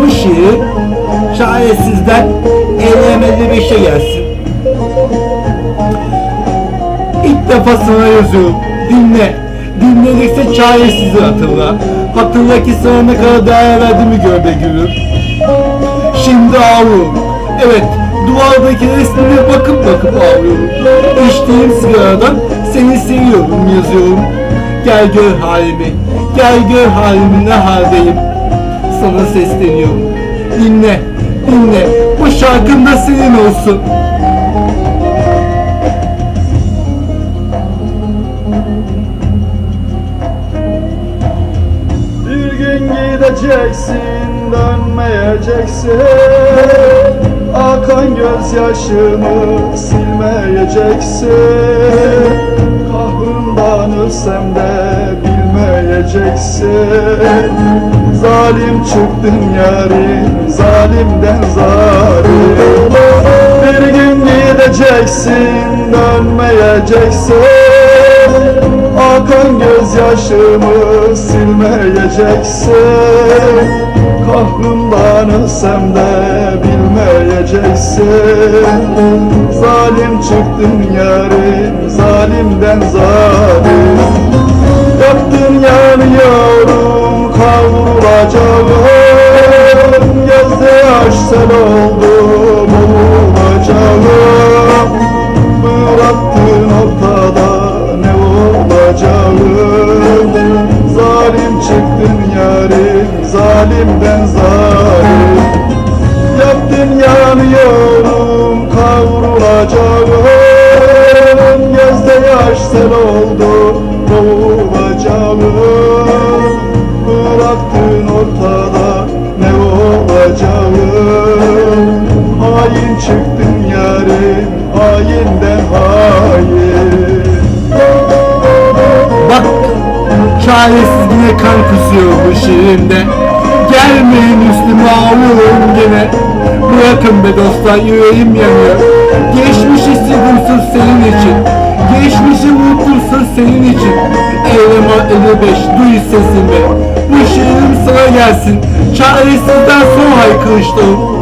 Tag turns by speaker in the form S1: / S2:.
S1: Bu şiir çaresizden eylemeli bir şey gelsin. İlk defa sana yazıyorum. Dinle. Dinledikçe çaresizi hatırla. Hatırla ki sana ne kadar değer verdiğimi gör be gülüm. Şimdi ağlıyorum. Evet, duvardaki resmine bakıp bakıp ağlıyorum. İçtiğim sigaradan seni seviyorum yazıyorum. Gel gör halimi, gel gör halimi ne haldeyim. Sana sesleniyorum. Dinle, dinle. Bu şarkım da senin olsun.
S2: Bir gün gideceksin dönmeyeceksin Akan gözyaşını silmeyeceksin ölsem de bilmeyeceksin. Zalim çıktın yarim zalimden zalim Bir gün gideceksin dönmeyeceksin. Akan gözyaşımı silmeyeceksin. Kahrımdan ölsem de bilmeyeceksin Zalim çıktın yarim, zalimden zalim. Yaktın yanıyorum, kavrulacağım. Gözde yaş sel oldum, olacağım. Bıraktın ortada ne olacağım? Zalim çıktın yarim zalimden zalim. Yaptın yanıyorum Sel oldu boğulacağım Bıraktın ortada ne olacağım? Hain çıktın yarim hainden hain.
S1: Bak çaresiz yine kan kusuyor bu şiirinde Gelmeyin üstüme ağlıyorum gene. Bırakın be dostlar yüreğim yanıyor. Geçmişi sildim sırf senin için senin için. Eylema 55 duy sesimi. Bu şiirim sana gelsin. Çaresizden son haykırışlarım